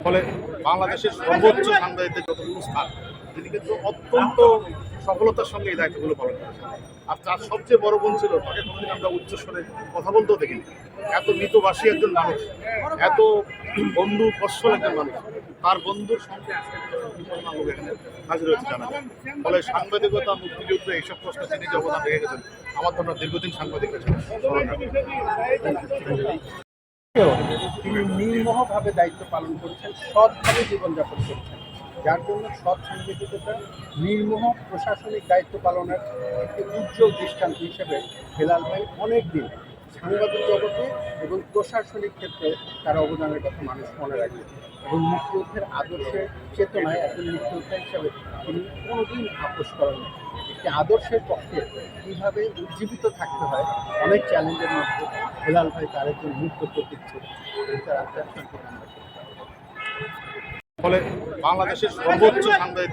ফলে বাংলাদেশের সর্বোচ্চ সাংবাদিকদের যতটুকু স্থান তিনি কিন্তু অত্যন্ত সফলতার সঙ্গে এই দায়িত্বগুলো পালন করেছেন আর তার সবচেয়ে বড় গুণ ছিল, তাকে কোনোদিন আমরা উচ্চস্বরে কথা বলতেও দেখিনি। এত মৃতবাসী একজন মানুষ, এত বন্ধু কষ্টল একজন মানুষ, তার বন্ধুর সঙ্গে হাজির হয়েছে জানা। ফলে সাংবাদিকতা, মুক্তিযুদ্ধ, এইসব প্রশ্নে তিনি অবদান রেখে গেছেন আমার আমরা দীর্ঘদিন সাংবাদিক তিনি নির্মোহভাবে দায়িত্ব পালন করছেন, সৎভাবে জীবনযাপন করছেন। যার জন্য সৎ সাংবাদিকতা নির্মোহ প্রশাসনিক দায়িত্ব পালনের একটি উজ্জ্বল দৃষ্টান্ত হিসেবে হেলাল ভাই অনেক দিন সাংবাদিক জগতে এবং প্রশাসনিক ক্ষেত্রে তার অবদানের কথা মানুষ মনে রাখবে এবং মুক্তিযুদ্ধের আদর্শের চেতনায় একজন মুক্তিযোদ্ধা হিসাবে তিনি কোনোদিন আপোষ করেন একটি আদর্শের পক্ষে কীভাবে উজ্জীবিত থাকতে হয়, অনেক চ্যালেঞ্জের মধ্যে হেলাল ভাই তার একজন মুক্ত প্রতীক ছিল ফলে বাংলাদেশের সর্বোচ্চ সাংবাদিকদের